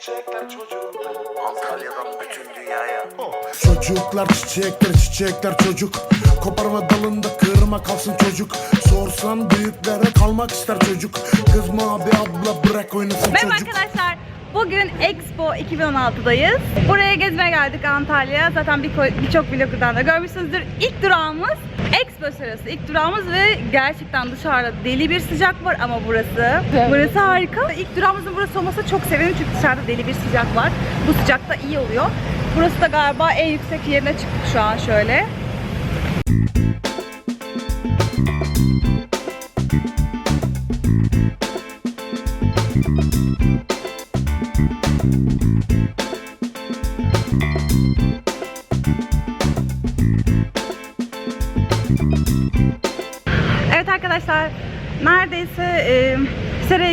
çiçekler çocuk Antalya'dan bütün dünyaya. Çocuklar çiçekler çiçekler çocuk. Koparma dalında kırma kalsın çocuk. Sorsan büyüklere kalmak ister çocuk. Kızma abi abla bırak oynasın Merhaba çocuk. arkadaşlar. Bugün Expo 2016'dayız. Buraya gezmeye geldik Antalya. Zaten bir birçok vlogdan da görmüşsünüzdür. İlk durağımız Expo sırası. İlk durağımız ve gerçekten dışarıda deli bir sıcak var ama burası. Burası harika. İlk durağımızın burası olmasa çok severim çünkü dışarıda deli bir sıcak var. Bu sıcakta iyi oluyor. Burası da galiba en yüksek yerine çıktık şu an şöyle.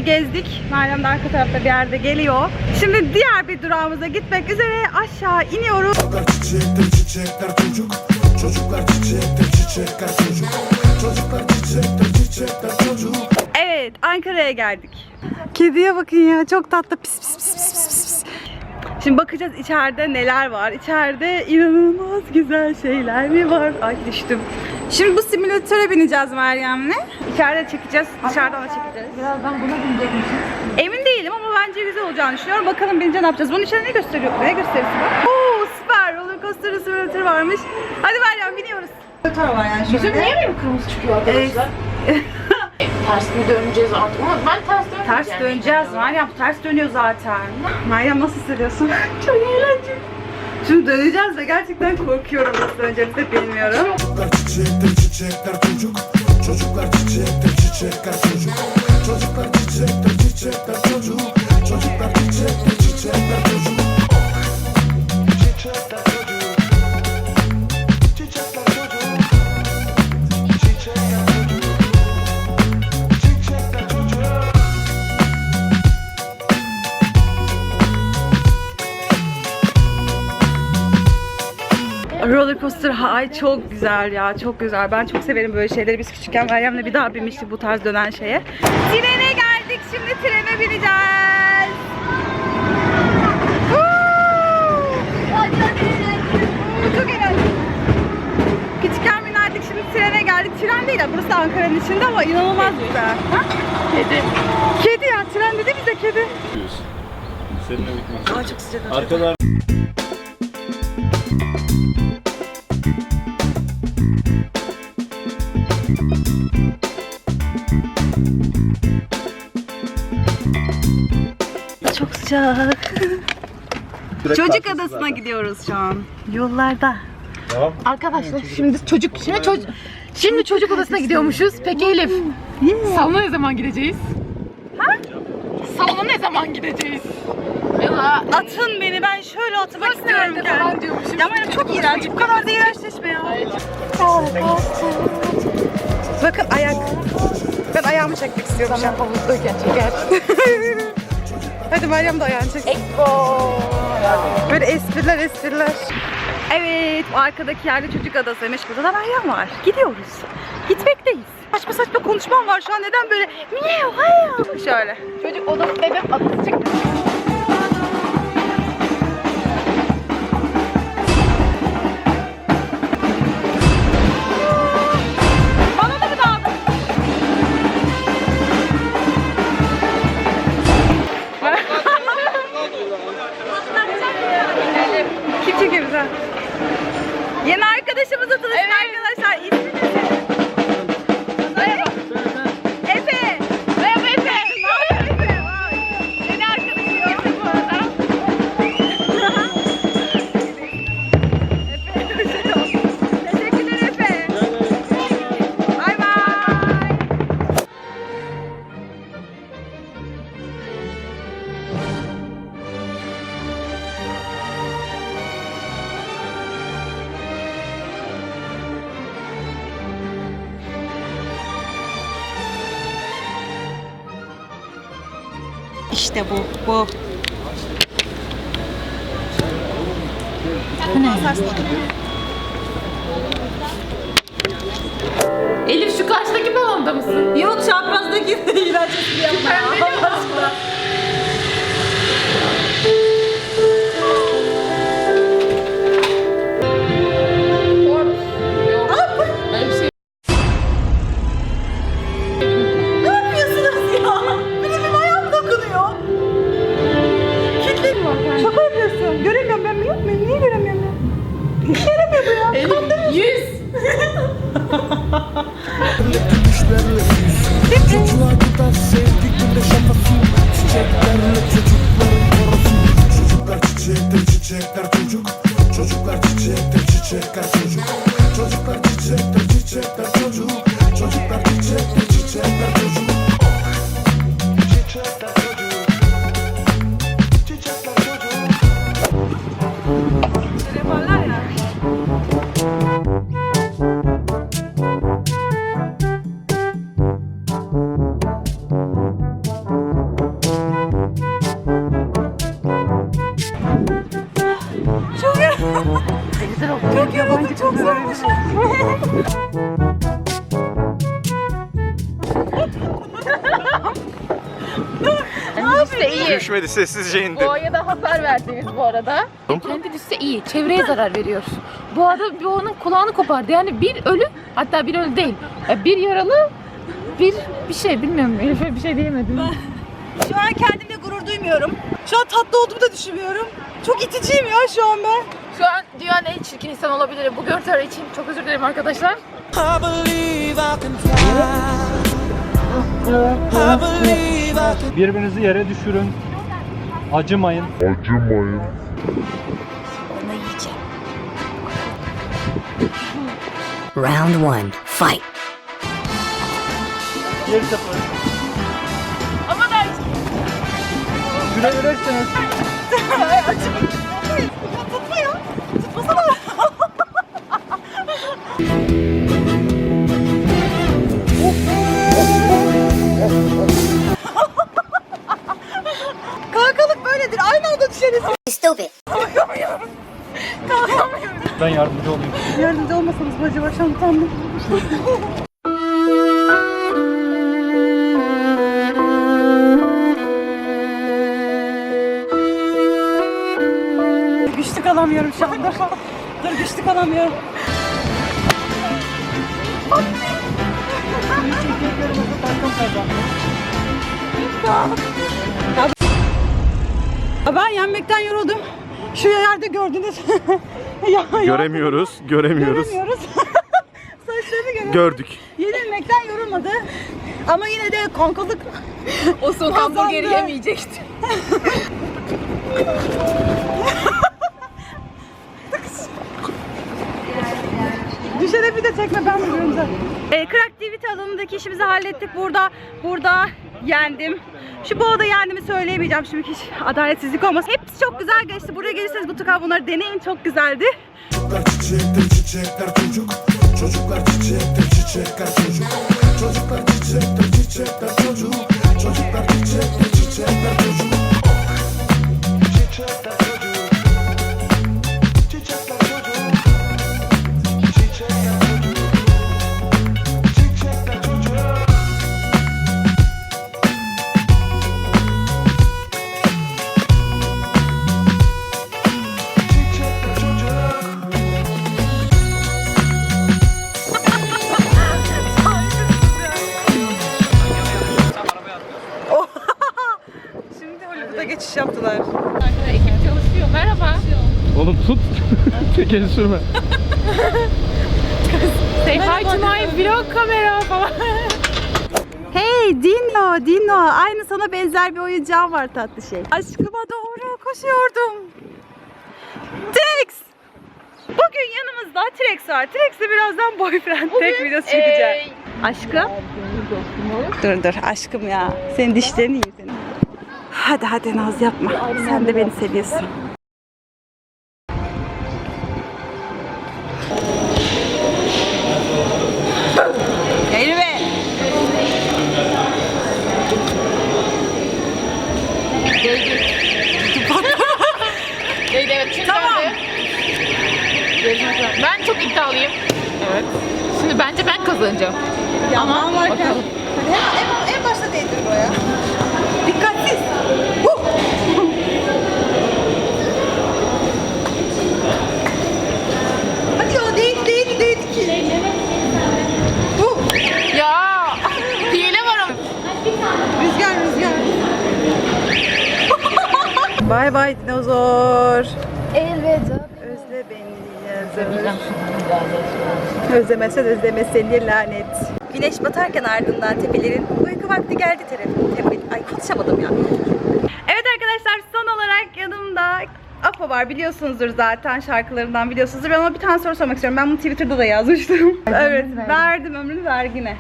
Gezdik. Meryem de arka tarafta bir yerde geliyor. Şimdi diğer bir durağımıza gitmek üzere aşağı iniyoruz. Çiçekler çiçekler çocuk Çocuklar çiçekler çiçekler çocuk Çocuklar çiçekler çiçekler çocuk Evet Ankara'ya geldik. Kediye bakın ya çok tatlı pis pis pis pis pis pis. Şimdi bakacağız içeride neler var. İçeride inanılmaz güzel şeyler mi var? Ay düştüm. Şimdi bu simülatöre bineceğiz Meryem'le. İçeride çekeceğiz, dışarıdan da çekeceğiz. Birazdan buna binecekmişiz. Emin değilim ama bence güzel olacağını düşünüyorum. Bakalım binince ne yapacağız? Bunun içinde ne gösteriyor? Ne gösterisi var? Oo süper roller coaster simülatörü varmış. Hadi Meryem biniyoruz. Simülatör var yani Yüzüm niye benim kırmızı çıkıyor arkadaşlar? ters mi döneceğiz artık? Ama ben ters dönmeyeceğim. Ters döneceğiz Meryem. Ters dönüyor zaten. Meryem nasıl hissediyorsun? Çok eğlenceli. Şimdi döneceğiz ve gerçekten korkuyorum nasıl döneceğimizi bilmiyorum. Çocuklar çiçekler çiçekler çocuk. Çocuklar çiçekler çiçekler çocuk. Çocuklar çiçekler çiçekler çocuk. Çocuklar çiçekler Coaster ay çok güzel ya çok güzel. Ben çok severim böyle şeyleri. Biz küçükken Meryem'le bir daha binmiştik bu tarz dönen şeye. Trene geldik. Şimdi trene bineceğiz. Çok eğlenceli. Küçükken binerdik şimdi trene geldik. Tren değil ya burası da Ankara'nın içinde ama inanılmaz güzel. Ha? Kedi. Kedi ya tren dedi bize kedi. Seninle bitmez. Aa çok sıcak. Arkalar Çok sıcak. Çocuk adasına gidiyoruz şu an. Yollarda. Arkadaşlar şimdi çocuk şimdi çocuk Şimdi çocuk odasına gidiyormuşuz. Peki Elif. Salona ne zaman gideceğiz? Ha? Salona ne zaman gideceğiz? Ya da Atın beni ben şöyle atmak istiyorum nerede falan kendimi. diyormuşum. Ya ben çok iğrenç. Bu kadar da iğrençleşme ya. Bakın ayak. Ben ayağımı çekmek istiyorum şu an. havuzdayken çeker. Hadi Meryem de ayağını çeksin. Expo. Böyle espriler espriler. Evet bu arkadaki yerde çocuk adasıymış. Burada da Meryem var. Gidiyoruz. Gitmekteyiz. Saçma saçma konuşmam var şu an. Neden böyle? Miyav hayav. Şöyle. Çocuk odası bebek adası çıktı. İşte bu, bu. Elif şu karşıdaki balonda mısın? Yok çaprazdaki iğrenç bir yapma. Düşmedi sessizce indi. Doğaya da hasar verdiniz bu arada. Kendi düşse iyi. Çevreye zarar veriyor. Bu arada bir onun kulağını kopardı. Yani bir ölü hatta bir ölü değil. e, Bir yaralı bir bir şey bilmiyorum. Elif'e bir şey diyemedim. Şu an kendimle gurur duymuyorum. Şu an tatlı olduğumu da düşünmüyorum. Çok iticiyim ya şu an ben. Şu an dünyanın en çirkin insan olabilirim. Bu görüntüler için çok özür dilerim arkadaşlar. Birbirinizi yere düşürün. Acımayın. Round one, fight. Bir sıfır. Ama da Sürebilirsiniz. Kankalık Ben yardımcı olayım. Yardımcı olmasanız mı acaba şu an utandım. Güçlük alamıyorum şu anda. Dur güçlük alamıyorum. Ben yenmekten yoruldum. Şu yerde gördünüz. ya, ya- Göremiyoruz, göremiyoruz. Göremiyoruz. Saçlarını göremiyoruz. Gördük. Yenilmekten yorulmadı. Ama yine de kankalık o son hamburgeri yemeyecekti. Düşene bir de tekme ben vuruyorum zaten. E, Creativity alanındaki işimizi hallettik. Burada burada yendim. Şu boğada yendiğimi söyleyemeyeceğim şimdi hiç adaletsizlik olmasın. Çok güzel geçti. Buraya gelirseniz mutlaka bunları deneyin. Çok güzeldi. Çocuklar çiçekler çocuk Çocuklar çiçektir çiçekler Tekeri sürme. Say hi to my vlog kamera falan. Hey Dino, Dino. Aynı sana benzer bir oyuncağım var tatlı şey. Aşkıma doğru koşuyordum. T-Rex. Bugün yanımızda T-Rex var. T-Rex'le birazdan boyfriend tek videosu çekeceğim. Aşkım. Dur dur aşkım ya. Senin dişlerini yiyeyim. Hadi hadi Naz yapma. Sen de beni seviyorsun. Kazanacağım. Ama bakalım. En, en başta değdir buraya. Dikkatsiz. Huh! Hadi ya değdi değdi değdi ki. Huh! Ya hile var ama. Rüzgar rüzgar. Bay bay dinozor. Elveda. Özle beni yazır. Özlemezsen özleme seni lanet. Güneş batarken ardından tepelerin uyku vakti geldi telefon. telefon- Ay konuşamadım ya. Evet arkadaşlar son olarak yanımda Apo var biliyorsunuzdur zaten şarkılarından biliyorsunuzdur. Ben ona bir tane soru sormak istiyorum. Ben bunu Twitter'da da yazmıştım. evet verdim ömrünü vergine.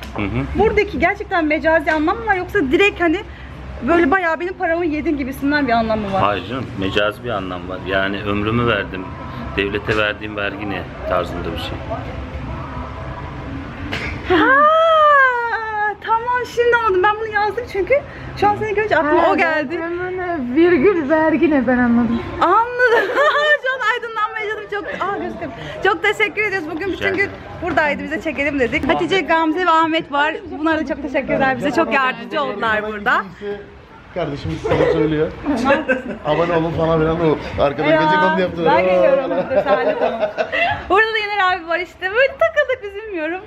Buradaki gerçekten mecazi anlam mı var yoksa direkt hani böyle bayağı benim paramı yedin gibisinden bir anlam mı var? Hayır canım, mecazi bir anlam var. Yani ömrümü verdim, devlete verdiğim vergi ne tarzında bir şey. Ha, tamam şimdi anladım. Ben bunu yazdım çünkü şu an seni görünce aklıma o geldi. Hemen virgül vergi ne ben anladım. Anladım. Şu an aydınlanmaya çalıştım. Çok, aa gözüküyor. Çok teşekkür ediyoruz. Bugün bütün gün buradaydı. Bize çekelim dedik. Hatice, Gamze ve Ahmet var. Bunlara da çok teşekkürler. Bize çok yardımcı oldular burada. Kardeşimiz sana söylüyor. Abone olun falan filan o. Arkada gece kondu yaptılar. Ben geliyorum. Burada da Yener abi var işte. Böyle takıldık biz bilmiyorum.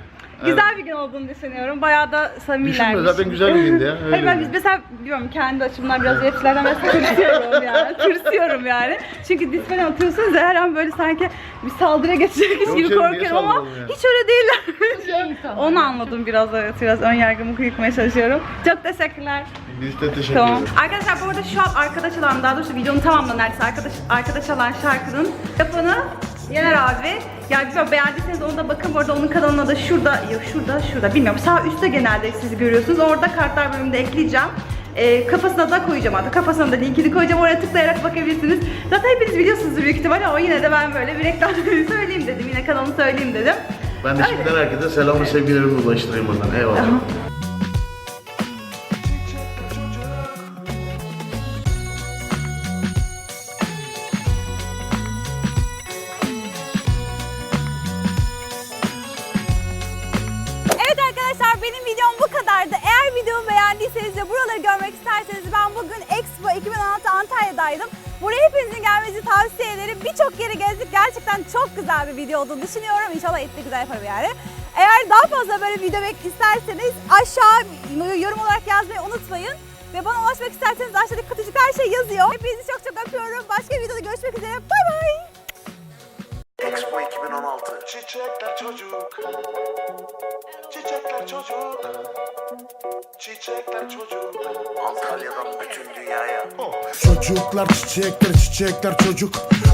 Güzel bir gün olduğunu düşünüyorum. Bayağı da samimilermiş. Düşünme zaten güzel bir gündü ya. Öyle Hayır ben biz mesela biliyorum kendi açımdan biraz rapçilerden mesela tırsıyorum yani. tırsıyorum yani. Çünkü falan atıyorsunuz ya her an böyle sanki bir saldırıya geçecek Yok gibi canım, niye korkuyorum ama saldıralım ya? hiç öyle değiller. Onu anladım biraz evet biraz ön yargımı yıkmaya çalışıyorum. Çok teşekkürler. Biz de teşekkür Tamam. ederiz. Arkadaşlar bu arada şu an arkada çalan, daha doğrusu videonun tamamında neredeyse arkadaş, arkada çalan şarkının yapanı Yener abi. Yani bilmiyorum beğendiyseniz ona da bakın. Bu arada onun kanalına da şurada, yok şurada, şurada bilmiyorum. Sağ üstte genelde sizi görüyorsunuz. Orada kartlar bölümünde ekleyeceğim. Ee, kafasına da koyacağım hatta. Kafasına da linkini koyacağım. Oraya tıklayarak bakabilirsiniz. Zaten hepiniz biliyorsunuzdur büyük ihtimalle ama yine de ben böyle bir reklam söyleyeyim dedim. Yine kanalını söyleyeyim dedim. Ben de şimdiden herkese selam ve sevgilerimi ulaştırayım buradan. Eyvallah. Çiçekler Antalya'daydım. Buraya hepinizin gelmenizi tavsiye ederim. Birçok yeri gezdik. Gerçekten çok güzel bir video olduğunu düşünüyorum. İnşallah etti güzel yaparım yani. Eğer daha fazla böyle video bek isterseniz aşağı yorum olarak yazmayı unutmayın. Ve bana ulaşmak isterseniz aşağıdaki kutucuk her şey yazıyor. Hepinizi çok çok öpüyorum. Başka bir videoda görüşmek üzere. Bay bay. Expo 2016 Çiçekler çocuk. Çiçekler çocuk. Çiçekler çocuk. Antalya'dan bütün dünyaya. Çocuklar çiçekler çiçekler çocuk.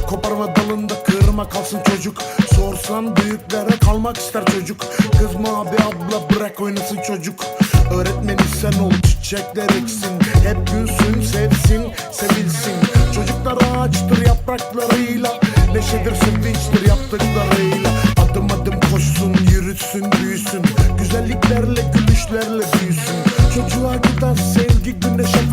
Koparma dalında kırma kalsın çocuk. Sorsan büyüklere kalmak ister çocuk. Kızma abi abla bırak oynasın çocuk. Öğretmeni sen ol çiçekler eksin. Hep gülsün sevsin sevilsin Yapraklar ağaçtır yapraklarıyla. Neşedir sevinçtir yaptıklarıyla. Adım adım koşsun yürütsün büyüsün. Güzelliklerle gülüşlerle büyüsün. Çocuğa giden sevgi güneşe fasulye